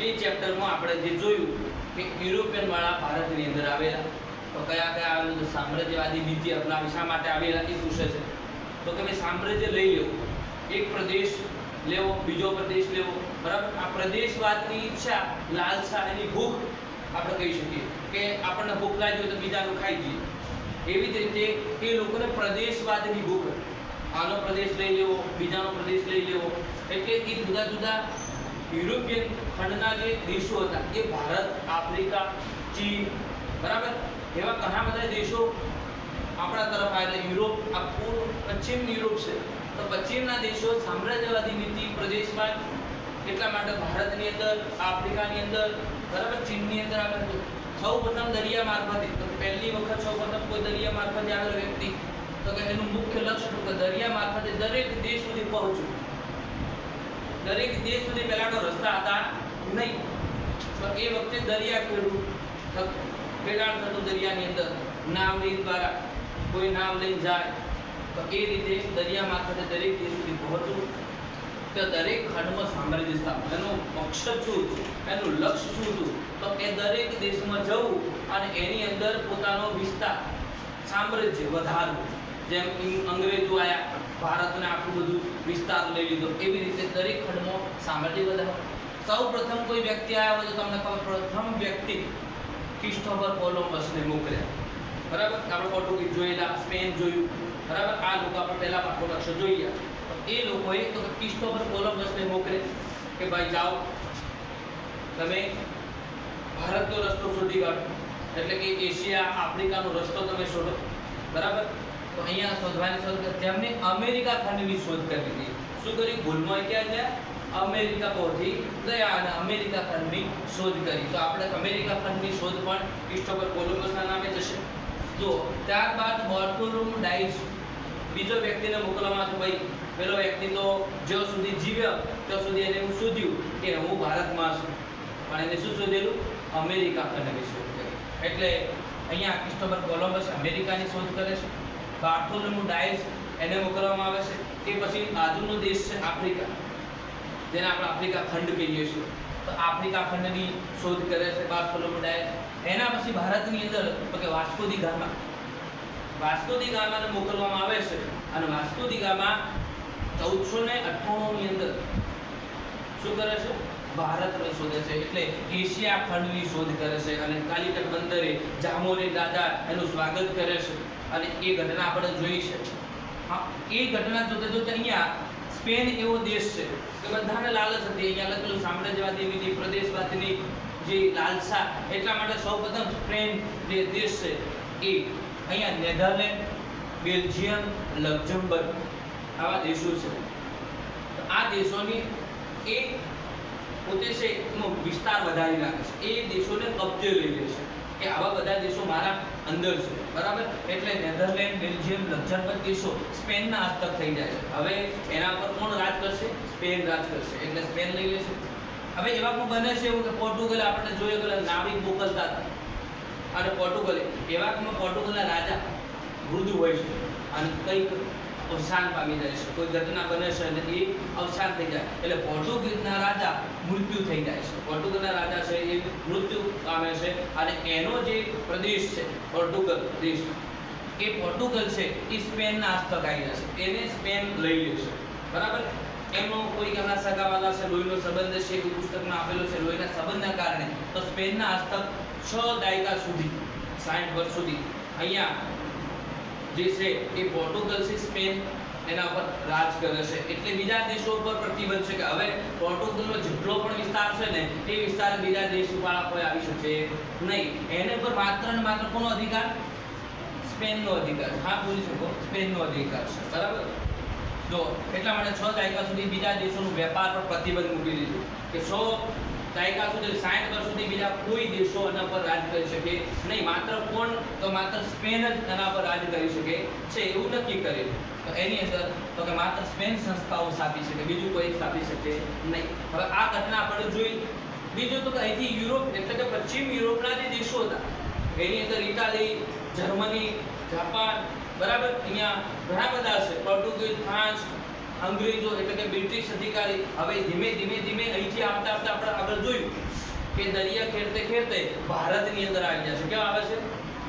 એ ચેપ્ટરમાં આપણે જે જોયું કે યુરોપિયન વાળા ભારતની અંદર આવેલા, તો કયા કયા આવેલું સામ્રાજ્યવાદી નીતિ અપનાવી, શા માટે આવેલા એ પૂછે છે. તો કે સામ્રાજ્ય લઈ લેવું એક પ્રદેશ લેવો, બીજો પ્રદેશ લેવો. બરાબર? આ પ્રદેશવાદની ઈચ્છા લાલસા એની ભૂખ આપણે કહી શકીએ. કે આપણને ભૂખ લાગી તો બીજાનું ખાઈ જઈએ. એવી જ રીતે એ લોકોને પ્રદેશવાદની ભૂખ. આનો પ્રદેશ લઈ લેવો, બીજાનો પ્રદેશ લઈ લેવો. એટલે એ જુદા જુદા યુરોપિયન ખંડના જે દેશો હતા, એ ભારત, આફ્રિકા, ચીન, બરાબર? એવા ઘણા બધા દેશો આપણા તરફ આવેલા યુરોપ, આ પૂર્વ પશ્ચિમ યુરોપ છે. તો પશ્ચિમના દેશો સામ્રાજ્યવાદી નીતિ પ્રદેશમાં એટલા માટે ભારતની અંદર, આફ્રિકાની અંદર, બરાબર? ચીનની અંદર આગળ સૌ પ્રથમ દરિયા મારફતે. તો પહેલી વખત સૌ પ્રથમ કોઈ દરિયા મારફતે આવેલો વ્યક્તિ. તો કે એનું મુખ્ય લક્ષ્ય શું? કે દરિયા મારફતે દરેક દેશ સુધી પહોંચવું. દરેક દેશ સુધી પહેલાનો રસ્તા હતા નહીં. તો એ વખતે દરિયા ખેડૂ ખેડાણ થતું દરિયાની અંદર. નાવડી દ્વારા કોઈ નાવ લઈને જાય. તો એ રીતે દરિયા મારફતે દરેક દેશ સુધી પહોંચવું. તો દરેક ખંડમાં સામ્રાજ્ય સ્થાપન એનું પક્ષ શું હતું? એનું લક્ષ્ય શું હતું? તો એ દરેક દેશમાં જવું અને એની અંદર પોતાનો વિસ્તાર સામ્રાજ્ય વધારવું. જેમ અંગ્રેજો આયા ભારતને આટલું બધું વિસ્તાર લઈ લીધો. એવી રીતે દરેક ખંડમાં સામ્રાજ્ય વધારવું સૌ પ્રથમ કોઈ વ્યક્તિ આવ્યા તો તમને ખબર પ્રથમ વ્યક્તિ ક્રિસ્ટોફર કોલોમ્બસને મોકલ્યા. બરાબર? આપણે પોર્ટુગીઝ જોયેલા, સ્પેન જોયું. બરાબર? આ લોકો આપણે પહેલા પાકો લક્ષ્ય જોઈએ એ લોકોએ તો ક્રિસ્ટોફર કોલંબસને મોકલે કે ભાઈ જાઓ, તમે ભારતનો રસ્તો શોધી કાઢો. એટલે કે એશિયા, આફ્રિકાનો રસ્તો તમે શોધો. બરાબર? તો અહીંયા શોધવાની શોધ કરી. તેમને અમેરિકા ખંડની શોધ કરી હતી. શું કરી? ભૂલમાં ક્યાં ગયા? અમેરિકા પહોંચી ગયા અને અમેરિકા ખંડની શોધ કરી. તો આપણે અમેરિકા ખંડની શોધ પણ ક્રિસ્ટોફર કોલંબસના નામે જશે. તો ત્યારબાદ બાર્ટોલોમ ડાઇસ બીજો વ્યક્તિને મોકલવામાં આવ્યો. ભાઈ, પેલો વ્યક્તિ તો જ્યાં સુધી જીવ્યો, ત્યાં સુધી એને એવું શોધ્યું કે હું ભારતમાં છું. પણ એને શું શોધેલું? અમેરિકા ખંડની શોધ કરી. એટલે અહીંયા ક્રિસ્ટોફર કોલંબસ અમેરિકાની શોધ કરે છે. બાર્થોલોમ્યુ ડાયસ એને મોકલવામાં આવે છે એ પછી બાજુનો દેશ છે આફ્રિકા. જેને આપણે આફ્રિકા ખંડ કહીએ છીએ. તો આફ્રિકા ખંડની શોધ કરે છે બાર્થોલોમ્યુ ડાયસ. એના પછી ભારતની અંદર, તો કે વાસ્કો દી ગામા. વાસ્કો દી ગામાને મોકલવામાં આવે છે અને વાસ્કો દી ગામા ચૌદસો ને અઠ્ઠાણું ની અંદર શું કરે છે? ભારતને શોધે છે. એટલે એશિયા ખંડની શોધ કરે છે અને કાલિકટ બંદરે જામોરી દાદા એનું સ્વાગત કરે છે. અને એ ઘટના આપણે જોઈ છે. હા, એ ઘટના જોતા જોતા અહીંયા સ્પેન એવો દેશ છે કે બધાને લાલચ હતી. અહીંયા લખેલું સામ્રાજ્યવાદી નીતિ પ્રદેશવાદની જે લાલસા, એટલા માટે સૌપ્રથમ સ્પેન જે દેશ છે એ અહીંયા નેધરલેન્ડ, બેલ્જિયમ, લક્ઝમબર્ગ આવા દેશો છે. આ દેશોની એ પોતે છે એનો વિસ્તાર વધારી નાખે છે. એ દેશોને કબજે લઈ લે છે. કે આવા બધા દેશો મારા અંદર છે. બરાબર? એટલે નેધરલેન્ડ, બેલ્જિયમ લક્ઝમબર્ગ દેશો સ્પેનના હસ્તક થઈ જાય છે. હવે એના પર કોણ રાજ કરશે? સ્પેન રાજ કરશે. એટલે સ્પેન લઈ લેશે. હવે એવા પણ બને છે એવું કે પોર્ટુગલ આપણે જોઈએ કે નાવિક મોકલતા હતા. અને પોર્ટુગલ એવા પોર્ટુગલના રાજા વૃદ્ધ હોય છે. અને કંઈક અવસાન પામી જાય છે. કોઈ ઘટના બને છે અને એ અવસાન થઈ જાય. એટલે પોર્ટુગીઝના રાજા મૃત્યુ થઈ જાય છે. પોર્ટુગલના રાજા છે એ મૃત્યુ પામે છે અને એનો જે પ્રદેશ છે, પોર્ટુગલ દેશ, એ પોર્ટુગલ છે, એ સ્પેનના હસ્તક આવી જશે એને સ્પેન લઈ લેશે બરાબર? એમનો કોઈ એમના સગાવાલા છે, લોહીનો સંબંધ છે, એ પુસ્તકમાં આપેલો છે. લોહીના સંબંધના કારણે તો સ્પેનના હસ્તક છ દાયકા સુધી, સાઠ વર્ષ સુધી અહીંયા જે છે એ પોર્ટુગલ છે, સ્પેન એના પર રાજ કરે છે. એટલે બીજા દેશો પર પ્રતિબંધ છે કે હવે પોર્ટુગલનો જેટલો પણ વિસ્તાર છે ને એ વિસ્તાર બીજા દેશ ઉપર કોઈ આવી શકે નહીં. એને પર માત્ર ને માત્ર કોનો અધિકાર? સ્પેનનો અધિકાર. હા, બોલી શકો. સ્પેનનો અધિકાર છે. બરાબર? જો, એટલા માટે છ દાયકા સુધી બીજા દેશોનો વેપાર પર પ્રતિબંધ મૂકી દીધું કે સો દાયકા સુધી, સાઠ વર્ષ સુધી બીજા કોઈ દેશો એના પર રાજ કરી શકે નહીં. માત્ર કોણ? તો માત્ર સ્પેન જ એના પર રાજ કરી શકે છે, એવું નક્કી કરેલું તો એની અંદર, તો કે માત્ર સ્પેન સંસ્થાઓ સ્થાપી શકે, બીજું કોઈ સ્થાપી શકે નહીં. હવે આ ઘટના આપણે જોઈ. બીજું તો કે અહીંથી યુરોપ, એટલે કે પશ્ચિમ યુરોપના જે દેશો હતા, એની અંદર ઇટાલી, જર્મની, જાપાન, બરાબર? અહીંયા ઘણા બધા છે. પોર્ટુગીઝ ફ્રાન્સ અંગ્રેજો એટલે કે બ્રિટિશ અધિકારી હવે ધીમે ધીમે ધીમે અહીંથી આવતા આવતા આપણે આગળ જોયું કે દરિયા ખેડતે ખેડતે ભારતની અંદર આવી જશે કેવા આવે છે?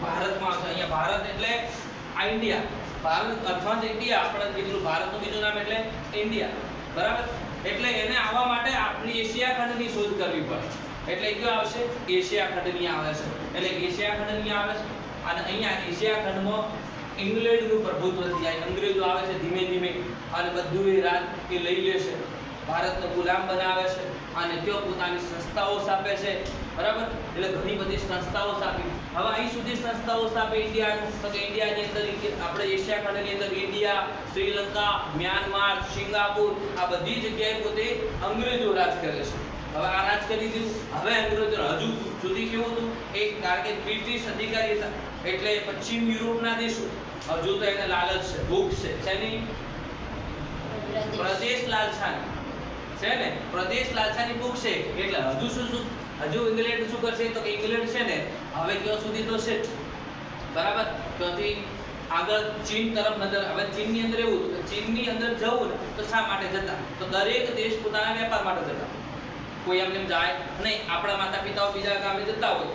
ભારતમાં આવશે અહીંયા ભારત એટલે આ ઇન્ડિયા. ભારત અથવા ઇન્ડિયા. આપણે કીધું, ભારતનું બીજું નામ એટલે ઇન્ડિયા. બરાબર? એટલે એને આવવા માટે આપણી એશિયા ખંડની શોધ કરવી પડે. એટલે કયો આવશે એશિયા ખંડની આવે છે. એટલે એશિયા ખંડની આવે છે. અને અહીંયા એશિયા ખંડમાં ઇંગ્લેન્ડનું પ્રભુત્વ જાય અંગ્રેજો આવે છે, ધીમે ધીમે અને બધું એ રાજ એ લઈ લેશે ભારતનો ગુલામ બનાવે છે અને તેઓ પોતાની સંસ્થાઓ સ્થાપે છે. બરાબર? એટલે ઘણી બધી સંસ્થાઓ સ્થાપી. હવે અહીં સુધી સંસ્થાઓ સ્થાપે ઇન્ડિયા, તો કે ઇન્ડિયાની અંદર આપણે એશિયા ખંડની અંદર ઇન્ડિયા, શ્રીલંકા, મ્યાનમાર, સિંગાપુર, આ બધી જગ્યાએ પોતે અંગ્રેજો રાજ કરે છે. હવે આ રાજ કરી દીધું. હવે અંગ્રેજો હજુ સુધી કેવું હતું? એક, કારણ કે બ્રિટિશ અધિકારી હતા. એટલે પશ્ચિમ યુરોપના દેશો. હજુ તો એને લાલચ છે ભૂખ છે. શેની પ્રદેશ. લાલસાની છે ને? પ્રદેશ લાલસાની ભૂખ છે. એટલે હજુ શું શું? હજુ ઇંગ્લેન્ડ શું કરશે? તો કે ઇંગ્લેન્ડ છે ને હવે ક્યાં સુધી તો છે. બરાબર? ત્યાંથી આગળ ચીન તરફ નજર હવે ચીનની અંદર એવું ચીનની ચીનની અંદર જવું તો શા માટે જતા? તો દરેક દેશ પોતાના વેપાર માટે જતા. કોઈ એમને એમ જાય નહીં. આપણા માતા પિતાઓ બીજા ગામે જતા હોય.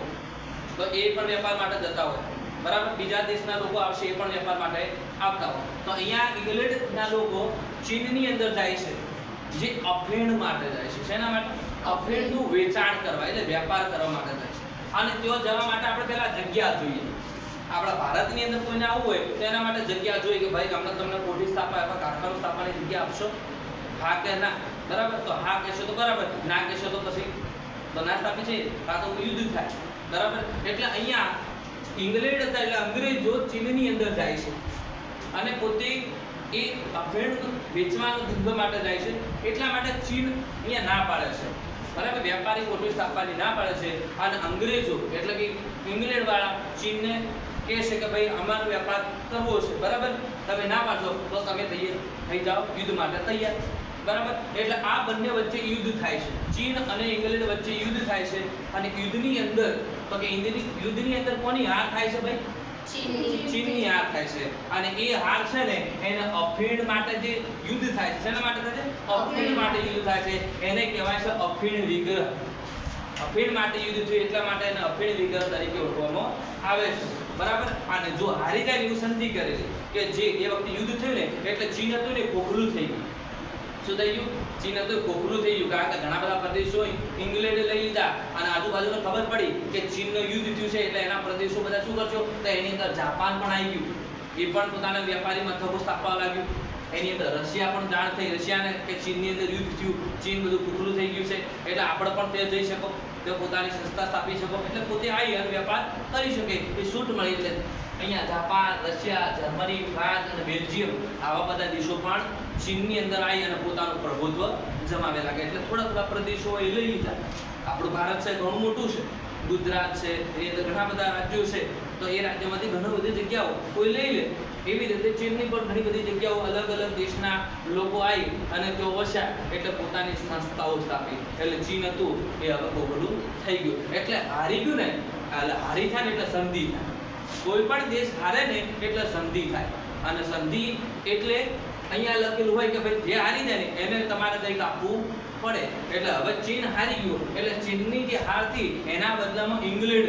તો એ પણ વેપાર માટે જતા હોય. બરાબર? બીજા દેશના લોકો આવશે એ પણ વેપાર માટે આવતા હોય. તો અહીંયા ઇંગ્લેન્ડના લોકો ચીનની અંદર જાય છે, જે અફીણ માટે જાય છે. શેના માટે? અફીણનું વેચાણ કરવા, એટલે વેપાર કરવા માટે જાય છે. અને તેઓ જવા માટે આપણે પહેલા જગ્યા જોઈએ. આપણા ભારતની અંદર કોઈને આવવું હોય, તો એના માટે જગ્યા જોઈએ કે ભાઈ, અમને તમને કોઠી સ્થાપવા, અથવા કારખાનું સ્થાપવાની જગ્યા આપશો? હા કે ના? બરાબર? તો હા કહેશો તો બરાબર. ના કહેશો તો પછી તો ના સ્થાપી છે? કાં તો યુદ્ધ થાય. બરાબર? એટલે અહીંયા ઇંગ્લેન્ડ હતા એટલે અંગ્રેજો ચીનની અંદર જાય છે. અને પોતે એ અફીણ વેચવાનો ધંધો માટે જાય છે. એટલા માટે ચીન અહીંયા ના પાડે છે. બરાબર? વેપારી કોઠી સ્થાપવાની ના પાડે છે. અને અંગ્રેજો એટલે કે ઇંગ્લેન્ડ વાળા ચીનને કહે છે કે ભાઈ, અમારો વેપાર કરવો છે. બરાબર? તમે ના પાડશો તો તમે તૈયાર થઈ જાઓ યુદ્ધ માટે તૈયાર. બરાબર? એટલે આ બંને વચ્ચે યુદ્ધ થાય છે. ચીન અને ઇંગ્લેન્ડ વચ્ચે યુદ્ધ થાય છે. અને યુદ્ધની અંદર તો કે યુદ્ધની યુદ્ધની અંદર કોની હાર થાય છે ભાઈ? ચીનની. હાર થાય છે. અને એ હાર છે ને એને અફીણ માટે જે યુદ્ધ થાય છે શેના માટે થાય છે? અફીણ માટે યુદ્ધ થાય છે. એને કહેવાય છે અફીણ વિગ્રહ. અફીણ માટે યુદ્ધ થયું એટલા માટે એને અફીણ વિગ્રહ તરીકે ઓળખવામાં આવે છે. બરાબર? અને જો હારી જાય એવું સંધિ કરેલી કે જે એ વખતે યુદ્ધ થયું ને એટલે ચીન હતું ને ખોખલું થઈ ગયું. શું થઈ ગયું? ચીન હતું એ ખોખલું થઈ ગયું. કારણ કે ઘણા બધા પ્રદેશો ઇંગ્લેન્ડે લઈ લીધા. અને આજુબાજુને ખબર પડી કે ચીનનું યુદ્ધ થયું છે એટલે એના પ્રદેશો બધા શું કરશો? તો એની અંદર જાપાન પણ આવી ગયું. એ પણ પોતાના વેપારી મથકો સ્થાપવા લાગ્યું. એની અંદર રશિયા પણ જાણ થઈ, રશિયાને કે ચીનની અંદર યુદ્ધ થયું, ચીન બધું ખોખલું થઈ ગયું છે, એટલે આપણે પણ તે જઈ શકો તે પોતાની સંસ્થા સ્થાપી શકો, એટલે પોતે અને વેપાર કરી શકે, એ છૂટ મળી એટલે અહીંયા જાપાન, રશિયા, જર્મની, ફ્રાન્સ અને બેલ્જિયમ આવા બધા દેશો પણ ચીનની અંદર આવી અને પોતાનું પ્રભુત્વ જમાવે લાગે એટલે થોડા થોડા પ્રદેશો એ લઈ લીધા. આપણું ભારત છે ઘણું મોટું છે. ગુજરાત છે અંદર ઘણા બધા રાજ્યો છે. તો એ રાજ્યમાંથી ઘણી બધી જગ્યાઓ કોઈ લઈ લે. એવી રીતે ચીનની પણ ઘણી બધી જગ્યાઓ અલગ અલગ દેશના લોકો આવી અને તેઓ વસ્યા એટલે પોતાની સંસ્થાઓ સ્થાપી. એટલે ચીન હતું, એ હવે બહુ બધું થઈ ગયું. એટલે હારી ગયું ને, એટલે હારી થાય ને એટલે સંધિ થાય. કોઈ પણ દેશ હારે ને એટલે સંધિ થાય. અને સંધિ એટલે અહીંયા લખેલું હોય કે ભાઈ જે હારી જાય ને, એને તમારે કંઈક આપવું પડે. એટલે હવે ચીન હારી ગયું. એટલે ચીનની જે હાર હતી, એના બદલામાં ઇંગ્લેન્ડ.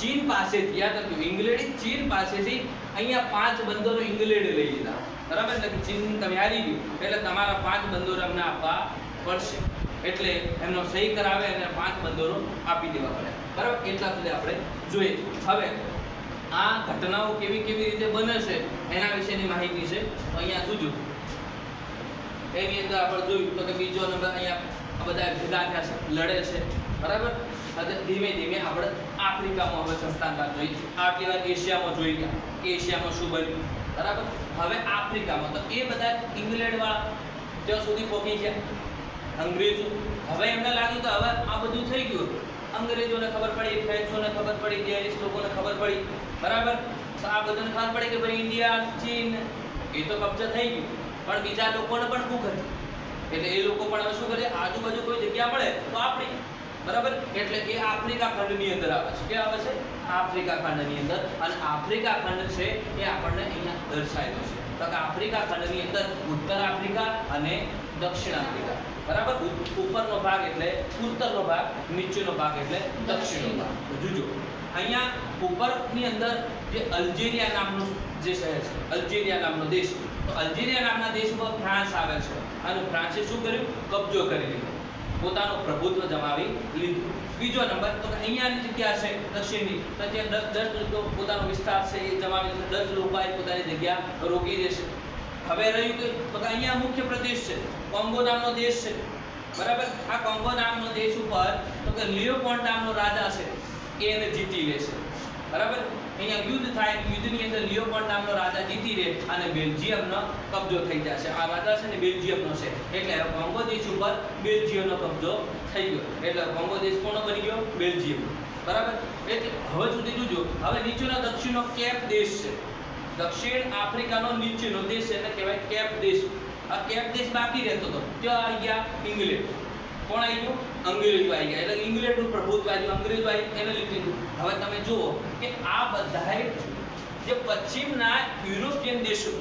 ચીન પાસેથી યાદ રાખજો, ઇંગ્લેન્ડ ચીન પાસેથી અહીંયા પાંચ બંદરો ઇંગ્લેન્ડ લઈ લીધા. બરાબર? એટલે ચીન તમે હારી ગયું. એટલે તમારા પાંચ બંદરો અમને આપવા પડશે. એટલે એમનો સહી કરાવે અને પાંચ બંદરો આપી દેવા પડે. બરાબર? એટલા સુધી આપણે જોઈએ. હવે, આ ઘટનાઓ કેવી કેવી રીતે બને છે એના વિશેની માહિતી છે. તો અહીંયા જોજો એની અંદર આપણે જોયું તો કે બીજો નંબર અહીંયા આ બધા ભેગા થયા છે, લડે છે. બરાબર? ધીમે ધીમે આપણે આફ્રિકામાં હવે સંસ્થાનવાદ જોઈએ વાર એશિયામાં જોઈ ગયા. એશિયામાં શું બન્યું? બરાબર? હવે આફ્રિકામાં. તો એ બધા ઇંગ્લેન્ડવાળા ત્યાં સુધી પહોંચી ગયા. અંગ્રેજો. હવે એમને લાગ્યું કે હવે આ બધું થઈ ગયું અંગ્રેજોને ખબર પડી, ફ્રેન્ચોને ખબર પડી ડેરિસ લોકોને ખબર પડી. બરાબર? તો આ બધાને ખબર પડી કે ભાઈ ઇન્ડિયા, ચીન, એ તો કબજા થઈ ગયું. પણ બીજા લોકોને પણ ભૂખ હતી. એટલે એ લોકો પણ હવે શું કરે? આજુબાજુ કોઈ જગ્યા મળે તો આપણી બરાબર? એટલે એ આફ્રિકા ખંડની અંદર આવે છે. કે આવે છે? આફ્રિકા ખંડની અંદર. અને આફ્રિકા ખંડ છે એ આપણને અહીંયા દર્શાવેલો છે. તો કે આફ્રિકા ખંડની અંદર ઉત્તર આફ્રિકા અને દક્ષિણ આફ્રિકા. બરાબર? ઉપરનો ભાગ એટલે ઉત્તરનો ભાગ નીચેનો ભાગ એટલે દક્ષિણનો ભાગ. જોજો અહીંયા ઉપરની અંદર જે અલ્જેરિયા નામનું જે શહેર છે અલ્જેરિયા નામનો દેશ. તો અલ્જેરિયા નામના દેશમાં ફ્રાન્સ આવે છે. અને ફ્રાન્સે શું કર્યું? કબજો કરી લીધો. પોતાનું પ્રભુત્વ જમાવી લીધું. બીજો નંબર, તો અહીંયાની જગ્યા છે દક્ષિણની, તો જે દસ દસ લોકો પોતાનો વિસ્તાર છે એ જમાવી લીધો દસ લોકોએ પોતાની જગ્યા રોકી દેશે. હવે રહ્યું કે, તો અહીંયા મુખ્ય પ્રદેશ છે, કોંગો નામનો દેશ છે. બરાબર? આ કોંગો નામનો દેશ ઉપર, તો કે લિયોપોલ્ડ નામનો રાજા છે એને જીતી લેશે. બરાબર? અહીંયા યુદ્ધ થાય, યુદ્ધની અંદર લિયોપોલ્ડ નામનો રાજા જીતી રહે અને બેલ્જિયમનો કબજો થઈ જશે. આ રાજા છે ને બેલ્જિયમનો છે. એટલે કોંગો દેશ ઉપર બેલ્જિયમનો કબજો થઈ ગયો. એટલે કોંગો દેશ કોનો બની ગયો? બેલ્જિયમ બરાબર? એટલે હવે સુધી જોજો. હવે નીચેનો દક્ષિણનો કેપ દેશ છે. દક્ષિણ આફ્રિકાનો નીચેનો દેશ એને કહેવાય કેપ દેશ. આ કેપ દેશ બાકી રહેતો હતો ત્યાં આવી ગયા ઇંગ્લેન્ડ. કોણ આવી ગયું? અંગ્રેજો આવી ગયા. એટલે ઇંગ્લેન્ડનું પ્રભુત્વ આવ્યું અંગ્રેજો આવી એને લીધી હવે તમે જુઓ કે આ બધાએ જે પશ્ચિમના યુરોપિયન દેશો,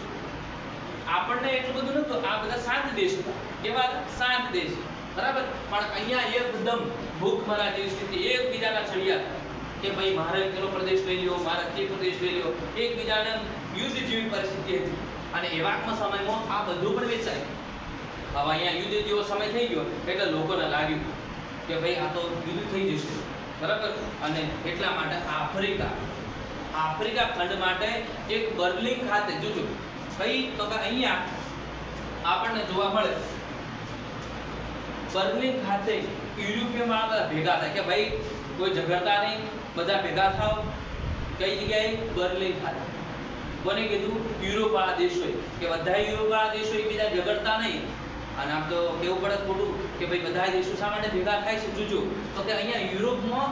આપણને એટલું બધું નતું આ બધા શાંત દેશ હતા. કેવા? શાંત દેશ. બરાબર? પણ અહીંયા એકદમ ભૂખમરા જેવી સ્થિતિ. એકબીજાના છડિયા કે ભાઈ, મારે પેલો પ્રદેશ લઈ લ્યો, મારે તે પ્રદેશ લઈ લ્યો. એકબીજાને યુદ્ધ જેવી પરિસ્થિતિ હતી. અને એવા સમયમાં આ બધું પણ વેચાય. હવે અહીંયા યુદ્ધ જેવો સમય થઈ ગયો એટલે લોકોને લાગ્યું કે ભાઈ આ તો યુદ્ધ થઈ જશે. બરાબર? અને એટલા માટે આફ્રિકા આફ્રિકા ખંડ માટે એક બર્લિન ખાતે, જોજો, કઈ તો કે અહીંયા આપણને જોવા મળે? બર્લિન ખાતે યુરોપિયન વાળા ભેગા થાય કે ભાઈ કોઈ ઝઘડતા નહીં, બધા ભેગા થાવ કઈ જગ્યાએ? બર્લિન ખાતે. કોને કીધું? યુરોપ વાળા દેશોએ, કે બધા યુરોપ વાળા દેશો એકબીજા ઝઘડતા નહીં. અને આમ તો કેવું પડે ખોટું કે ભાઈ બધા દેશો શા માટે ભેગા થાય છે જોજો તો કે અહીંયા યુરોપમાં,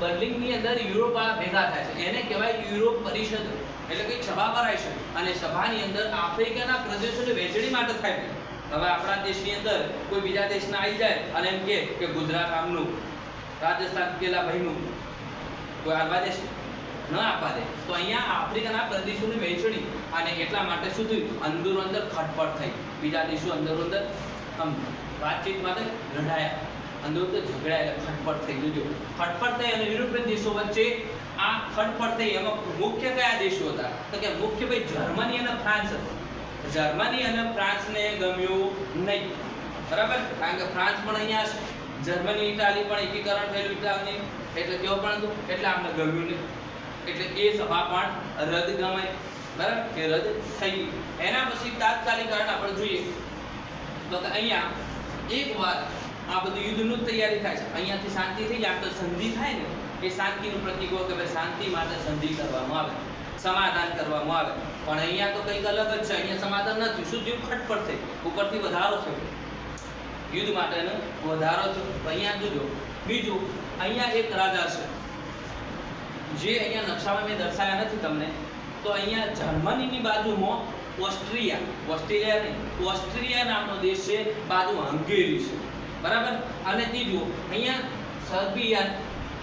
બર્લિનની અંદર યુરોપ વાળા ભેગા થાય છે. એને કહેવાય યુરોપ પરિષદ. એટલે કે સભા ભરાય છે. અને સભાની અંદર આફ્રિકાના પ્રદેશોની વહેંચણી માટે થાય છે. હવે આપણા દેશની અંદર કોઈ બીજા દેશના આવી જાય અને એમ કે ગુજરાત આમનું, રાજસ્થાન પેલા ભાઈનું કોઈ આલવા દેશે? ન આપવા દે. તો અહીંયા આફ્રિકાના પ્રદેશોની વહેંચણી અને એટલા માટે શું થયું? અંદરો અંદર ખટપટ થઈ. બીજા દેશો અંદરો અંદર આમ વાતચીત માટે લડાયા અંદર અંદર ઝઘડાયા ખટપટ થઈ જોજો ખટપટ થઈ અને યુરોપિયન દેશો વચ્ચે આ ખટપટ થઈ, એમાં મુખ્ય કયા દેશો હતા? તો કે મુખ્ય ભાઈ જર્મની અને ફ્રાન્સ હતો. જર્મની અને ફ્રાન્સને ગમ્યું નહીં. બરાબર? કારણ કે ફ્રાન્સ પણ અહીંયા જર્મની, ઇટાલી પણ એકીકરણ થયેલું ઇટાલી એટલે કેવું પણ હતું? એટલે આમને ગમ્યું નહીં. એટલે એ સભા પણ રદ ગમાય બરાબર? કે રદ થઈ ગઈ. એના પછી તાત્કાલિક કારણ આપણે જોઈએ. તો કે અહીંયા એક વાર આ બધું યુદ્ધનું તૈયારી થાય છે. અહીંયાથી શાંતિ થઈ જાય. તો સંધિ થાય ને, એ શાંતિનું પ્રતીક હોય કે ભાઈ શાંતિ માટે સંધિ કરવામાં આવે. સમાધાન કરવામાં આવે. પણ અહીંયા તો કંઈક અલગ જ છે. અહીંયા સમાધાન નથી. શું થયું? ખટપટ થઈ ઉપરથી વધારો થયો. યુદ્ધ માટેનો વધારો થયો. અહીંયા જોજો. બીજું, અહીંયા એક રાજા છે. જે અહીંયા નકશામાં મેં દર્શાવ્યા નથી તમને, તો અહીંયા જર્મનીની બાજુમાં ઓસ્ટ્રિયા ઓસ્ટ્રેલિયા નહીં, ઓસ્ટ્રિયા નામનો દેશ છે, બાજુ હંગેરી છે. બરાબર? અને ત્રીજું અહીંયા સર્બિયા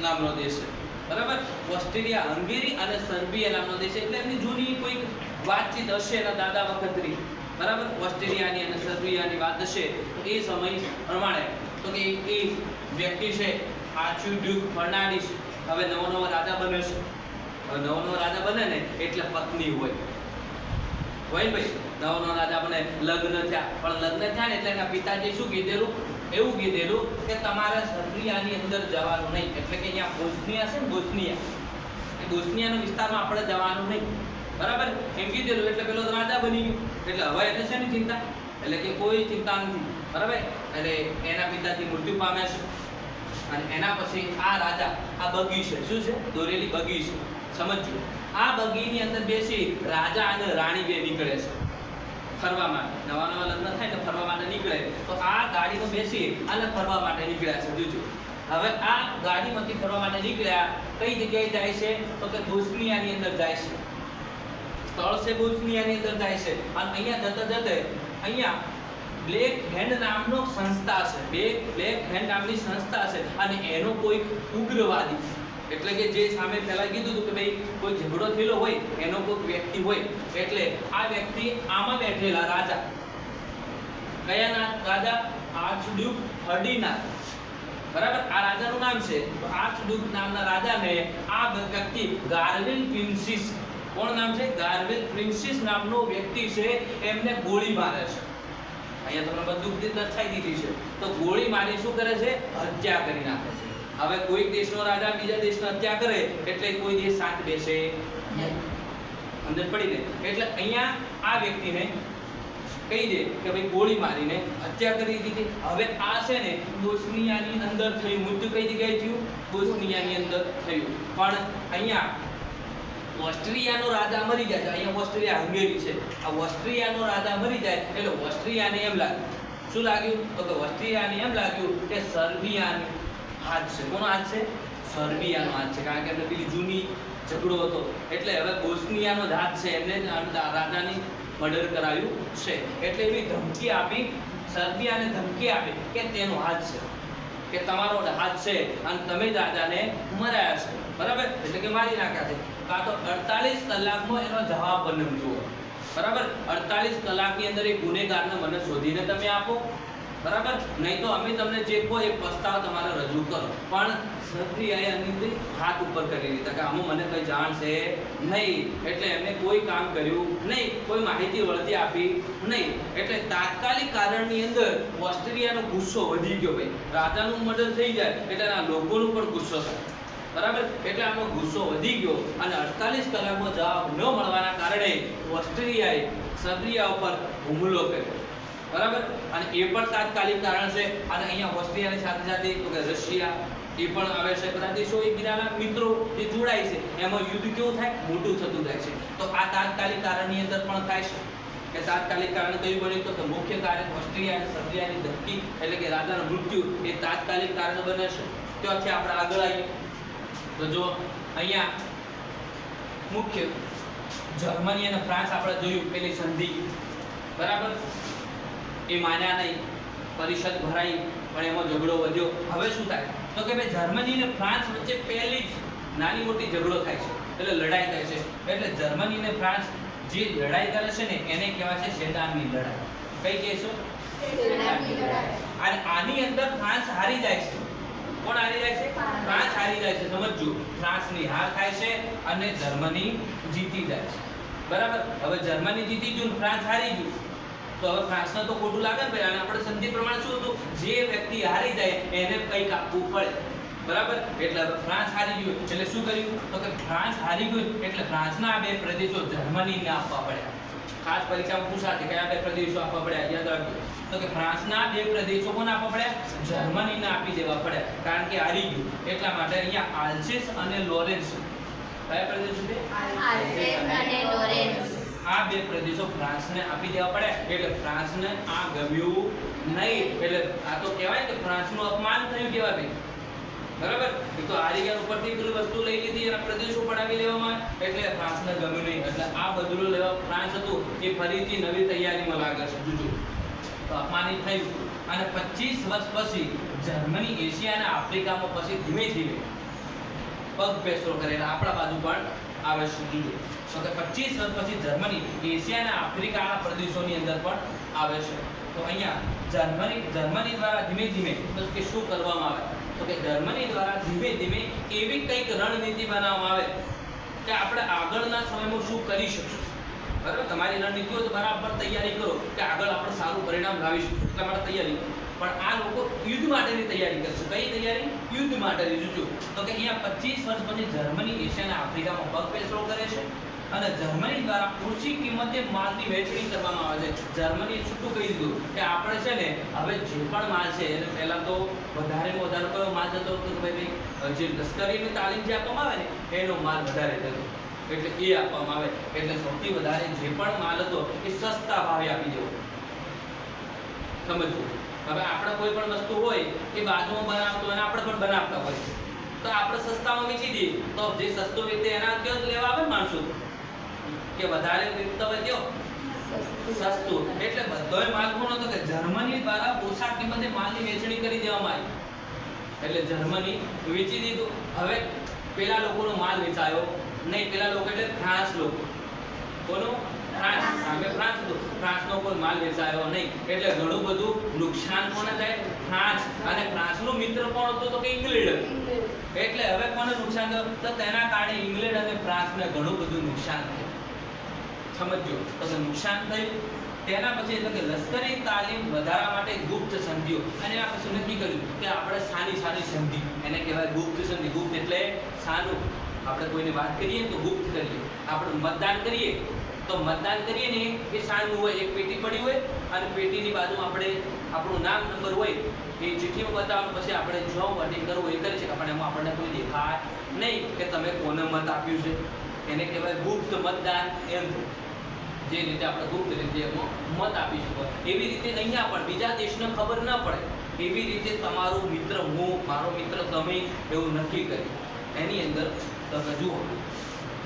નામનો દેશ છે. બરાબર? ઓસ્ટ્રેલિયા હંગેરી અને સર્બિયા નામનો દેશ છે. એટલે એમની જૂની કોઈક વાતચીત હશે એના દાદા વખતની. બરાબર? ઓસ્ટ્રેલિયાની અને સર્બિયાની વાત હશે, તો એ સમય પ્રમાણે, તો કે એ વ્યક્તિ છે આચુ ડ્યુક ફર્નાન્ડિસ હવે નવો નવો રાજા બને છે. હવે નવો નવો રાજા બને ને એટલે પત્ની હોય. હોય ભાઈ? નવો નવો રાજા બને લગ્ન થયા. પણ લગ્ન થયા ને એટલે એના પિતાજી શું કીધેલું? એવું કીધેલું કે તમારે સત્રિયાની અંદર જવાનું નહીં. એટલે કે અહીંયા બોસ્નિયા છે ને બોસ્નિયા. એ બોસ્નિયાના વિસ્તારમાં આપણે જવાનું નહીં. બરાબર? એમ કીધેલું. એટલે પેલો રાજા બની ગયો. એટલે હવે એને શેની ચિંતા? એટલે કે કોઈ ચિંતા નથી. બરાબર? એટલે એના પિતાજી મૃત્યુ પામ્યા છે. અને એના પછી આ રાજા, આ બગી છે. શું છે? દોરેલી બગી છે. સમજજો. આ બગીની અંદર બેસી રાજા અને રાણી બે નીકળે છે. ફરવા માટે. નવા નવા લગ્ન થાય તો ફરવા માટે નીકળે. તો આ ગાડીમાં બેસી અને ફરવા માટે નીકળ્યા છે. જોજો. હવે આ ગાડીમાંથી ફરવા માટે નીકળ્યા, કઈ જગ્યાએ જાય છે? તો કે બોસ્નિયાની અંદર જાય છે. સ્થળ છે બોસ્નિયાની અંદર જાય છે. અને અહીંયા જતા જતે અહીંયા બ્લેક હેન્ડ નામનો સંસ્થા છે. બે બ્લેક હેન્ડ નામની સંસ્થા છે. અને એનો કોઈ ઉગ્રવાદી એટલે કે જે સામે પહેલાં કીધું હતું કે ભાઈ, કોઈ ઝઘડો થયેલો હોય, એનો કોઈ વ્યક્તિ હોય. એટલે આ વ્યક્તિ આમાં બેઠેલા રાજા. કયા ના રાજા? આર્ચડ્યુક ફર્ડિનાન્ડ બરાબર? આ રાજાનું નામ છે. આર્ચડ્યુક નામના રાજાને આ વ્યક્તિ ગાર્વિલ પ્રિન્સિસ કોણ નામ છે? ગાર્વિલ પ્રિન્સિસ નામનો વ્યક્તિ છે. એમને ગોળી મારે છે. અહીંયા તમને બંદૂકથી દર્શાવી દીધી છે. તો ગોળી મારી શું કરે છે? હત્યા કરી નાખે છે. હવે કોઈ દેશનો રાજા બીજા દેશની હત્યા કરે, એટલે કોઈ દેશ શાંત બેસે અંદર પડી ને એટલે અહીંયા આ વ્યક્તિને કહી દે કે ભાઈ ગોળી મારીને હત્યા કરી દીધી હવે આ છે ને બોસ્નિયાની અંદર થયું. મૃત્યુ કઈ જગ્યાએ થયું? બોસ્નિયાની અંદર થયું. પણ અહીંયા ઓસ્ટ્રિયાનો રાજા મરી જાય છે અહીંયા ઓસ્ટ્રિયા હંગેરી છે. આ ઓસ્ટ્રિયાનો રાજા મરી જાય એટલે ઓસ્ટ્રિયાને એમ લાગ્યું. શું લાગ્યું? તો કે ઓસ્ટ્રિયાને એમ લાગ્યું કે સર્બિયાનો હાથ છે. કોનો હાથ છે? સર્બિયાનો હાથ છે. કારણ કે એમને પેલી જૂની ઝઘડો હતો. એટલે હવે બોસ્નિયાનો જ હાથ છે. એમને રાજાની મર્ડર કરાવ્યું છે. એટલે એવી ધમકી આપી, સર્બિયાને ધમકી આપી કે તેનો હાથ છે. કે તમારો હાથ છે અને તમે દાદાને મરાયા છે. બરાબર? એટલે કે મારી નાખ્યા છે. કાં તો અડતાલીસ કલાકનો એનો જવાબ બનાવજો બરાબર? 48 કલાકની અંદર એ ગુનેગારને મને શોધીને તમે આપો. બરાબર? નહીં તો અમે તમને જે કહો એ પ્રસ્તાવ તમારે રજૂ કરો. પણ સક્રિયાએ અનિંદિત હાથ ઉપર કરી દીધા કે આમાં મને કંઈ જાણ છે નહીં. એટલે એમને કોઈ કામ કર્યું નહીં. કોઈ માહિતી વળતી આપી નહીં. એટલે તાત્કાલિક કારણની અંદર ઓસ્ટ્રેલિયાનો ગુસ્સો વધી ગયો ભાઈ. રાજાનું મર્ડર થઈ જાય એટલે એના લોકોનો પણ ગુસ્સો થાય. બરાબર? એટલે આનો ગુસ્સો વધી ગયો અને 48 કલાકમાં જવાબ ન મળવાના કારણે ઓસ્ટ્રેલિયાએ સત્રિયા ઉપર હુમલો કર્યો. બરાબર? અને એ પણ તાત્કાલિક કારણ છે, અને અહીંયા ઓસ્ટ્રેલિયાની સાથે સાથે તો કે રશિયા એ પણ આવે છે. બધા દેશો એકબીજાના મિત્રો જે જોડાય છે, એમાં યુદ્ધ કેવું થાય? મોટું થતું જાય છે. તો આ તાત્કાલિક કારણની અંદર પણ થાય છે. કે તાત્કાલિક કારણ કયું બન્યું તો મુખ્ય કારણ ઓસ્ટ્રેલિયા અને સર્બિયાની ધમકી એટલે કે રાજાનું મૃત્યુ, એ તાત્કાલિક કારણ બને છે. ત્યાંથી આપણે આગળ આવીએ. તો જો અહીંયા મુખ્ય જર્મની અને ફ્રાન્સ આપણે જોયું, પેલી સંધિ. બરાબર? એ માન્યા નહીં. પરિષદ ભરાઈ પણ એમાં ઝઘડો વધ્યો. હવે શું થાય? તો કે ભાઈ જર્મની અને ફ્રાન્સ વચ્ચે પહેલી જ નાની મોટી ઝઘડો થાય છે. એટલે લડાઈ થાય છે. એટલે જર્મની અને ફ્રાન્સ જે લડાઈ કરે છે ને એને કહેવાય છે શેતાનની લડાઈ. કઈ કહેશો અને આની અંદર ફ્રાન્સ હારી જાય છે. કોણ હારી જાય છે? ફ્રાન્સ હારી જાય છે. સમજજો ફ્રાન્સની હાર થાય છે અને જર્મની જીતી જાય છે. બરાબર? હવે જર્મની જીતી ગયું ફ્રાન્સ હારી ગયું. તો હવે ફ્રાન્સને તો ખોટું લાગે ને ભાઈ, અને આપણે સંધિ પ્રમાણે શું હતું? જે વ્યક્તિ હારી જાય, એને કંઈક આપવું પડે. બરાબર? એટલે ફ્રાન્સ હારી ગયું એટલે શું કર્યું? તો કે ફ્રાન્સ હારી ગયું એટલે ફ્રાન્સના આ બે પ્રદેશો જર્મનીને આપવા પડ્યા. ખાસ પરીક્ષામાં પૂછાશે કયા બે પ્રદેશો આપવા પડ્યા? યાદ રાખજો. તો કે ફ્રાન્સના બે પ્રદેશો કોને આપવા પડ્યા? જર્મનીને આપી દેવા પડ્યા. કારણ કે હારી ગયું. એટલા માટે અહીંયા આલ્સેસ અને લોરેન્સ. કયા પ્રદેશો છે? આ બે પ્રદેશો ફ્રાન્સને આપી દેવા પડ્યા એટલે ફ્રાન્સને આ ગમ્યું નહીં. એટલે આ તો કહેવાય કે ફ્રાન્સનું અપમાન થયું કહેવાય ભાઈ. બરાબર? એ તો હારી ઉપરથી પેલી વસ્તુ લઈ લીધી એના પ્રદેશો આવી લેવામાં એટલે ફ્રાન્સને ગમ્યું નહીં. એટલે આ બદલો લેવા ફ્રાન્સ હતું. એ ફરીથી નવી તૈયારીમાં લાગે છે. જુજુ તો અપમાનિત થયું. અને 25 વર્ષ પછી જર્મની એશિયા અને આફ્રિકામાં પછી ધીમે ધીમે પગ પેસરો કરેલા. આપણા બાજુ પણ આવે છે કે 25 વર્ષ પછી જર્મની, એશિયા અને આફ્રિકાના પ્રદેશોની અંદર પણ આવે છે. તો અહીંયા જર્મની દ્વારા ધીમે ધીમે કે શું કરવામાં આવે? તો કે જર્મની દ્વારા ધીમે ધીમે એવી કંઈક રણનીતિ બનાવવામાં આવે કે આપણે આગળના સમયમાં શું કરી શકીશું બરાબર? તમારી રણનીતિઓ બરાબર તૈયારી કરો કે આગળ આપણે સારું પરિણામ લાવીશું એટલા માટે તૈયારી કરો. પણ આ લોકો યુદ્ધ માટેની તૈયારી કરશે. કઈ તૈયારી? યુદ્ધ માટેની જોજો તો કે અહીંયા 25 વર્ષ પછી જર્મની, એશિયા અને આફ્રિકામાં પગ પેસરો કરે છે અને જર્મની દ્વારા ઓછી કિંમતે માલની વહેંચણી કરવામાં આવે છે. જર્મનીએ છૂટું કહી દીધું કે આપણે છે ને હવે જે પણ માલ છે, એને પહેલાં તો વધારે વધારે કયો માલ જતો હતો કે ભાઈ જે લશ્કરીની તાલીમ જે આપવામાં આવે ને, એનો માલ વધારે જતો એટલે એ આપવામાં આવે. એટલે સૌથી વધારે જે પણ માલ હતો, એ સસ્તા ભાવે આપી દેવો. સમજવું? હવે આપણે કોઈ પણ વસ્તુ હોય એ બાજુમાં બનાવતો અને આપણે પણ બનાવતા હોય. તો આપણે સસ્તામાં વેચી દઈએ. તો જે સસ્તો વેચે એના કયો લેવા આવે માણસો? કે વધારે વેચતા હોય કયો? સસ્તું. એટલે બધોય માલ કોનો કે જર્મની દ્વારા ઓછા કિંમતે માલની વેચણી કરી દેવામાં આવી. એટલે જર્મની વેચી દીધું. હવે પેલા લોકોનો માલ વેચાયો. નહીં, પેલા લોકો એટલે ફ્રાન્સ લોકો. કોનો? તેના પછી એટલે કે લશ્કરી તાલીમ વધારવા માટે ગુપ્ત સંધિઓ. અને આપણે સાની સાની સંધિ. એને કહેવાય ગુપ્ત સંધિ. ગુપ્ત એટલે સાનું આપણે કોઈને વાત કરીએ તો ગુપ્ત કરીએ. આપણે મતદાન કરીએ તો મતદાન કરીએ ને એ સાનું હોય, એક પેટી પડી હોય અને પેટીની બાજુમાં આપણે આપણું નામ, નંબર હોય, એ ચિઠ્ઠીમાં બતાવવાનું, પછી આપણે જો વોટિંગ કરવું એ કરી છે પણ એમાં આપણને કોઈ દેખાય નહીં કે તમે કોને મત આપ્યું છે. એને કહેવાય ગુપ્ત મતદાન એમ જે રીતે આપણે ગુપ્ત રીતે એમાં મત આપી શકો. એવી રીતે અહીંયા પણ બીજા દેશને ખબર ન પડે. એવી રીતે તમારો મિત્ર હું, મારો મિત્ર તમે એવું નક્કી કરી એની અંદર તમે જુઓ.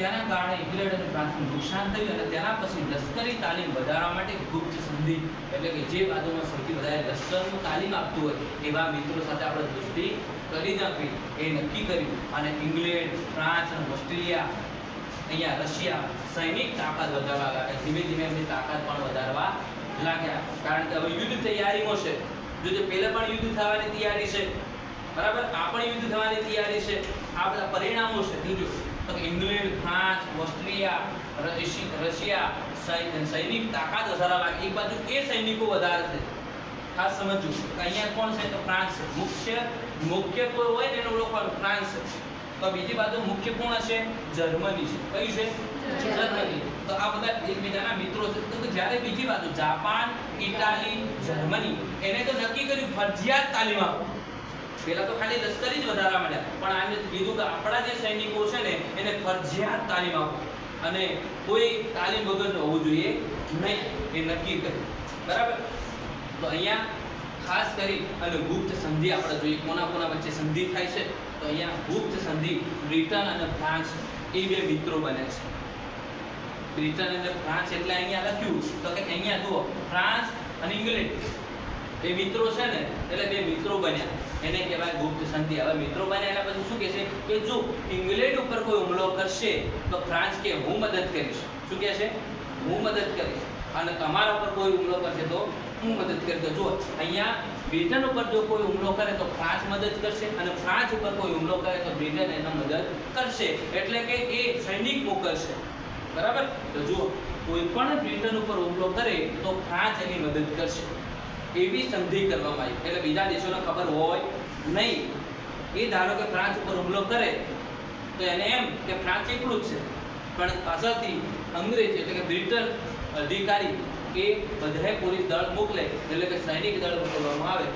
તેના કારણે ઇંગ્લેન્ડ અને ફ્રાન્સનું નુકસાન થયું અને તેના પછી લશ્કરી તાલીમ વધારવા માટે ગુપ્ત સંધિ એટલે કે જે બાજુમાં સૌથી વધારે લશ્કરનું તાલીમ આપતું હોય એવા મિત્રો સાથે આપણે દોસ્તી કરી નાખવી. એ નક્કી કર્યું. અને ઇંગ્લેન્ડ, ફ્રાન્સ અને ઓસ્ટ્રેલિયા અહીંયા રશિયા સૈનિક તાકાત વધારવા લાગ્યા ધીમે ધીમે એમની તાકાત પણ વધારવા લાગ્યા. કારણ કે હવે યુદ્ધ તૈયારીમાં છે. જો તે પહેલા પણ યુદ્ધ થવાની તૈયારી છે. બરાબર? આ પણ યુદ્ધ થવાની તૈયારી છે. આ બધા પરિણામો છે. જોજો તો ઇંગ્લેન્ડ ફ્રાન્સ ઓસ્ટ્રિયા રશિયા સૈનિક તાકાત વધારવા લાગે. એક બાજુ એ સૈનિકો વધારે છે. ખાસ સમજજો અહીંયા કોણ છે? તો ફ્રાન્સ મુખ્ય મુખ્ય કોઈ હોય ને એનો ઓળખવાનું ફ્રાન્સ તો બીજી બાજુ મુખ્ય કોણ હશે? જર્મની છે. કઈ છે? જર્મની. તો આ બધા એકબીજાના મિત્રો છે. તો જ્યારે બીજી બાજુ જાપાન ઇટાલી જર્મની એને તો નક્કી કર્યું ફરજિયાત તાલીમ આપો. પેલા તો ખાલી લશ્કરી જ વધારવા માંડ્યા. પણ આને કીધું કે આપણા જે સૈનિકો છે ને, એને ફરજિયાત તાલીમ આપો. અને કોઈ તાલીમ વગર હોવું જોઈએ. નહીં, એ નક્કી કર્યું. બરાબર? તો અહીંયા ખાસ કરી અને ગુપ્ત સંધિ આપણે જોઈએ, કોના કોના વચ્ચે સંધિ થાય છે? તો અહીંયા ગુપ્ત સંધિ, બ્રિટન અને ફ્રાન્સ, એ બે મિત્રો બને છે. બ્રિટન અને ફ્રાન્સ એટલે અહીંયા લખ્યું તો કે અહીંયા જુઓ, ફ્રાન્સ અને ઇંગ્લેન્ડ. એ મિત્રો છે ને, એટલે બે મિત્રો બન્યા. એને કહેવાય ગુપ્ત સંધિ. હવે મિત્રો બન્યા એના પછી શું કહે છે? કે જો ઇંગ્લેન્ડ ઉપર કોઈ હુમલો કરશે, તો ફ્રાન્સ કે હું મદદ કરીશ. શું કહે છે? હું મદદ કરીશ. અને તમારા ઉપર કોઈ હુમલો કરશે, તો હું મદદ કરીશ. જો અહીંયા બ્રિટન ઉપર જો કોઈ હુમલો કરે, તો ફ્રાન્સ મદદ કરશે અને ફ્રાન્સ ઉપર કોઈ હુમલો કરે, તો બ્રિટન એને મદદ કરશે. એટલે કે એ સૈનિક મોકલશે. બરાબર? તો જુઓ, કોઈ પણ બ્રિટન ઉપર હુમલો કરે, તો ફ્રાન્સ એની મદદ કરશે. એવી સંધિ કરવામાં આવી. એટલે બીજા દેશોને ખબર હોય નહીં. એ ધારો કે ફ્રાન્સ ઉપર હુમલો કરે, તો એને એમ કે ફ્રાન્સ એકલું જ છે. પણ પાછળથી અંગ્રેજ એટલે કે બ્રિટન અધિકારી એ બધાએ પોલીસ દળ મોકલે, એટલે કે સૈનિક દળ મોકલવામાં આવે.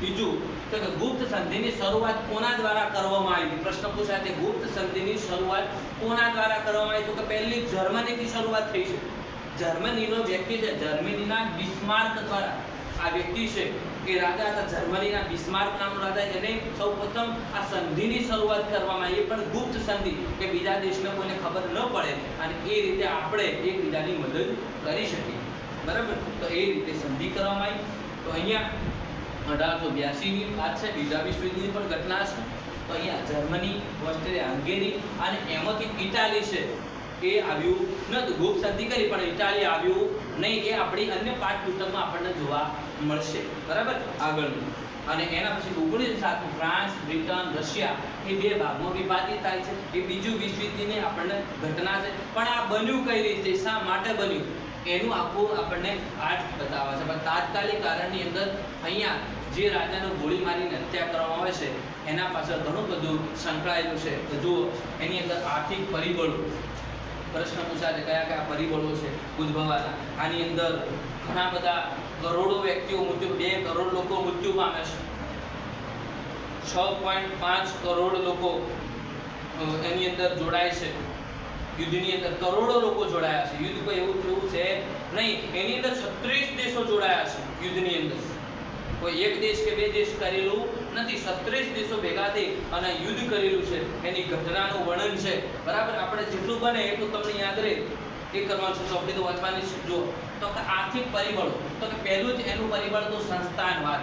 બીજું તો કે ગુપ્ત સંધિની શરૂઆત કોના દ્વારા કરવામાં આવી? પ્રશ્ન પૂછાય છે ગુપ્ત સંધિની શરૂઆત કોના દ્વારા કરવામાં આવી? તો કે પહેલી જર્મનીથી શરૂઆત થઈ છે. જર્મનીનો વ્યક્તિ છે, જર્મનીના બિસ્માર્ક દ્વારા. આ વ્યક્તિ છે કે રાજા હતા, જર્મનીના બિસ્માર્ક નામનો રાજા એને સૌપ્રથમ આ સંધિની શરૂઆત કરવામાં આવી. પણ ગુપ્ત સંધિ, કે બીજા દેશને કોઈને ખબર ન પડે. અને એ રીતે આપણે એકબીજાની મદદ કરી શકીએ. બરાબર? તો એ રીતે સંધિ કરવામાં આવી. તો અહીંયા અઢારસો બ્યાસીની વાત છે, બીજા વિશ્વયુદ્ધની પણ ઘટના છે. તો અહીંયા જર્મની ઓસ્ટ્રેલિયા હંગેરી અને એમાંથી ઇટાલી છે. એ આવ્યું નતું ગુપ્ત સંધિ કરી, પણ ઇટાલી આવ્યું નહીં એ આપણી અન્ય પાઠ્યપુસ્તકમાં આપણને જોવા મળશે. બરાબર? આગળનું. અને એના પછી ઓગણીસ સાત ફ્રાન્સ, બ્રિટન, રશિયા એ બે ભાગમાં વિભાજિત થાય છે. એ બીજું વિશ્વયુદ્ધની આપણને ઘટના છે. પણ આ બન્યું કઈ રીતે? શા માટે બન્યું? એનું આખું આપણને આર્ટ બતાવે છે. પણ તાત્કાલિક કારણની અંદર અહીંયા જે રાજાનો ગોળી મારીને હત્યા કરવામાં આવે છે, એના પાછળ ઘણું બધું સંકળાયેલું છે. તો જુઓ, એની અંદર આર્થિક પરિબળો. પ્રશ્ન પૂછાય કયા કયા પરિબળો છે ઉદ્ભવવાના આની અંદર ઘણા બધા કરોડો વ્યક્તિઓ મૃત્યુ, બે કરોડ લોકો મૃત્યુ પામે છે. છ પોઈન્ટ પાંચ કરોડ લોકો એની અંદર જોડાય છે. યુદ્ધની અંદર કરોડો લોકો જોડાયા છે. યુદ્ધ કોઈ એવું થયું છે નહીં, એની અંદર છત્રીસ દેશો જોડાયા છે યુદ્ધની અંદર. કોઈ એક દેશ કે બે દેશ કરેલું નથી, સત્રીસ દેશો ભેગા થઈ અને યુદ્ધ કરેલું છે. એની ઘટનાનું વર્ણન છે. બરાબર? આપણે જેટલું બને એટલું તમને યાદ રહે. એ કરવાનું છે. ચોપડી તો વાંચવાની છે. જો તો કે આર્થિક પરિબળો. તો કે પહેલું જ એનું પરિબળ તો સંસ્થાનવાદ.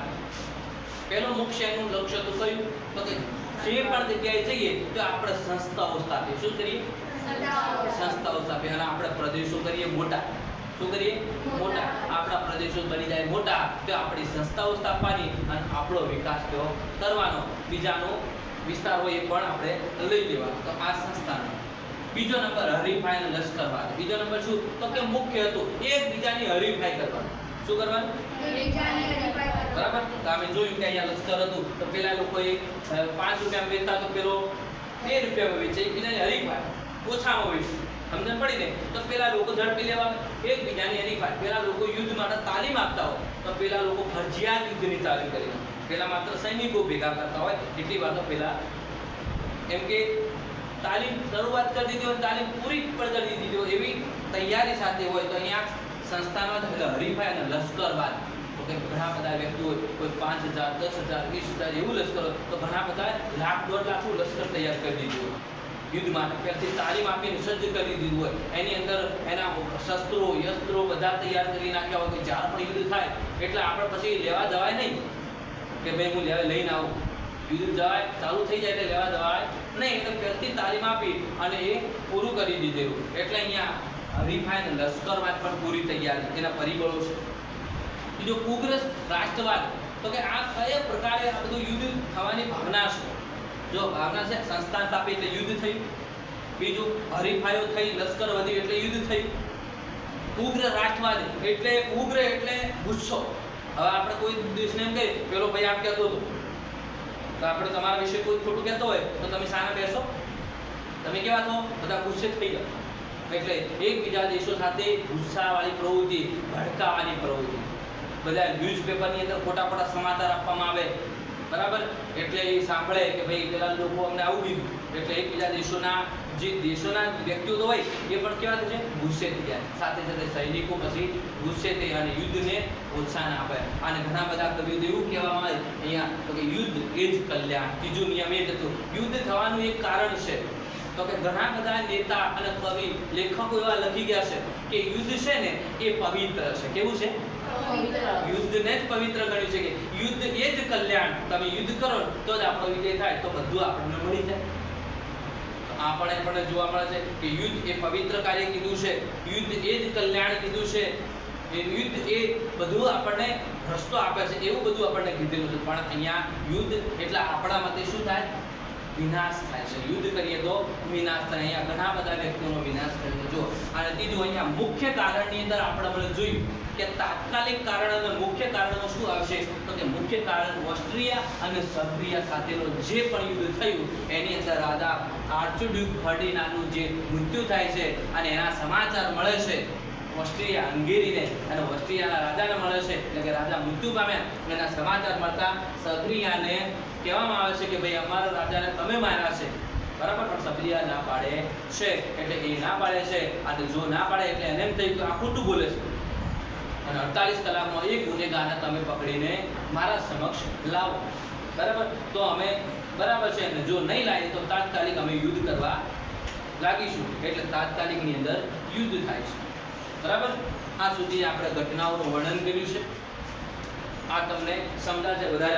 પહેલું મુખ્ય એનું લક્ષ્ય તો કયું? તો કે જે પણ જગ્યાએ જઈએ, તો આપણે સંસ્થાઓ સ્થાપીએ શું કરીએ? સંસ્થાઓ સ્થાપીએ અને આપણે પ્રદેશો કરીએ મોટા. શું કરીએ? મોટા. આપણા પ્રદેશો બની જાય મોટા. તો આપણી સંસ્થાઓ સ્થાપવાની અને આપણો વિકાસ તો કરવાનો. બીજાનો વિસ્તાર હોય એ પણ આપણે લઈ લેવાનો. તો આ સંસ્થાનો. બીજો નંબર હરીફાઈ અને લશ્કરવાદ બીજો નંબર શું? તો કે મુખ્ય હતું. એકબીજાની હરીફાઈ કરવાની. શું કરવાનું? બરાબર? તો અમે જોયું કે અહીંયા લશ્કર હતું. તો પેલા લોકોએ એ પાંચ રૂપિયામાં વેચતા તો પેલો બે રૂપિયામાં વેચે. એકબીજાની હરીફાઈ. ઓછામાં વેચે સમજણ પડી ને તો પેલા લોકો ઝડપી લેવા એકબીજાની હરીફાઈ પેલા લોકો યુદ્ધ માટે તાલીમ આપતા હોય, તો પેલા લોકો ફરજિયાત યુદ્ધની તાલીમ કરી પેલા માત્ર સૈનિકો ભેગા કરતા હોય, એટલી વાતો પેલા એમ કે તાલીમ શરૂઆત કરી દીધી હોય, તાલીમ પૂરી પણ કરી દીધી હોય, એવી તૈયારી સાથે હોય, તો અહીંયા સંસ્થામાં એટલે હરીફાઈ અને લશ્કરવાદ તો કે ઘણા બધા વ્યક્તિ હોય, કોઈ પાંચ હજાર, દસ હજાર, વીસ હજાર, એવું લશ્કર હોય, તો ઘણા બધા લાખ દોઢ લાખનું લશ્કર તૈયાર કરી દીધું યુદ્ધ માટે પહેલથી તાલીમ આપીને સજ્જ કરી દીધું હોય, એની અંદર એના શસ્ત્રો, યસ્ત્રો બધા તૈયાર કરી નાખ્યા હોય કે જ્યારે પણ યુદ્ધ થાય, એટલે આપણે પછી લેવા દવાય નહીં કે ભાઈ હું લેવા લઈને આવું. યુદ્ધ જવાય, ચાલુ થઈ જાય એટલે લેવા દવાય નહીં, એટલે પહેલથી તાલીમ આપી અને એ પૂરું કરી દીધેલું. એટલે અહીંયા હરીફાઈ અને લશ્કરવાદ પણ પૂરી તૈયારી એના પરિબળો છે. બીજો ઉગ્ર રાષ્ટ્રવાદ, તો કે આ કયા પ્રકારે આ બધું યુદ્ધ થવાની ભાવના છે? જો ભાવના છે સંસ્થાન સ્થાપી એટલે યુદ્ધ થયું. બીજું, હરીફાઈઓ થઈ, લશ્કર વધી એટલે યુદ્ધ થયું. ઉગ્ર રાષ્ટ્રવાદ એટલે ઉગ્ર એટલે ગુસ્સો. હવે આપણે કોઈ દેશને એમ કહીએ, પેલો ભાઈ આમ કહેતો હતો. તો આપણે તમારા વિશે કોઈ ખોટું કહેતો હોય, તો તમે સામે બેસો. તમે કેવા છો? બધા ગુસ્સે થઈ જાઓ એટલે એકબીજા દેશો સાથે ગુસ્સાવાળી પ્રવૃત્તિ, ભડકાવાની પ્રવૃત્તિ. બધા ન્યૂઝપેપરની અંદર ખોટા ખોટા સમાચાર આપવામાં આવે. બરાબર? એટલે એ સાંભળે કે ભાઈ પેલા લોકો અમને આવું કીધું. એટલે એકબીજા દેશોના, જે દેશોના વ્યક્તિઓ તો હોય, એ પણ કેવા છે, ગુસ્સે થઈ જાય. સાથે સાથે સૈનિકો પછી ગુસ્સે થઈ અને યુદ્ધને પ્રોત્સાહન આપે. અને ઘણા બધા કવિઓ એવું કહેવામાં આવે, અહીંયા તો કે યુદ્ધ એ જ કલ્યાણ. ત્રીજું નિયમ એ જ હતું. યુદ્ધ થવાનું એક કારણ છે. તો કે ઘણા બધા નેતા અને કવિ, લેખકો એવા લખી ગયા છે કે યુદ્ધ છે ને એ પવિત્ર છે. કેવું છે? યુદ્ધને જ પવિત્ર ગણ્યું છે કે યુદ્ધ એ જ કલ્યાણ. તમે યુદ્ધ કરો તો જ આપણો વિજય થાય, તો બધું આપણને મળી જાય. આપણે પણ જોવા મળે છે કે યુદ્ધ એ પવિત્ર કાર્ય કીધું છે, યુદ્ધ એ જ કલ્યાણ કીધું છે એ યુદ્ધ એ બધું આપણને રસ્તો આપે છે, એવું બધું આપણને કીધેલું છે. પણ અહીંયા યુદ્ધ એટલે આપણા મતે શું થાય? વિનાશ થાય છે. યુદ્ધ કરીએ તો વિનાશ થાય. અહીંયા ઘણા બધા વ્યક્તિઓનો વિનાશ થયો જો અને ત્રીજું, અહીંયા મુખ્ય કારણની અંદર આપણે જોયું. કે તાત્કાલિક કારણ અને મુખ્ય કારણો શું આવશે? તો કે મુખ્ય કારણ ઓસ્ટ્રિયા અને સર્બિયા સાથેનો જે પણ યુદ્ધ થયું, એની અંદર રાજા આર્ચડ્યુક ફર્ડિનાન્ડનું જે મૃત્યુ થાય છે અને એના સમાચાર મળે છે ઓસ્ટ્રિયા હંગેરીને અને ઓસ્ટ્રિયાના રાજાને મળે છે. એટલે કે રાજા મૃત્યુ પામ્યા એના સમાચાર મળતા સર્બિયાને કહેવામાં આવે છે કે ભાઈ અમારા રાજાને તમે માર્યા છે. બરાબર? પણ સક્રિયા ના પાડે છે. એટલે એ ના પાડે છે. અને જો ના પાડે એટલે એને એમ થયું કે આ ખોટું બોલે છે. અને 48 કલાકમાં એક ગુનેગારને તમે પકડીને મારા સમક્ષ લાવો. બરાબર? તો અમે બરાબર છે અને જો નહીં લાવીએ તો તાત્કાલિક અમે યુદ્ધ કરવા લાગીશું. એટલે તાત્કાલિકની અંદર યુદ્ધ થાય છે. બરાબર? આ સુધી આપણે ઘટનાઓનું વર્ણન કર્યું છે. આ તમને સમજાશે, વધારે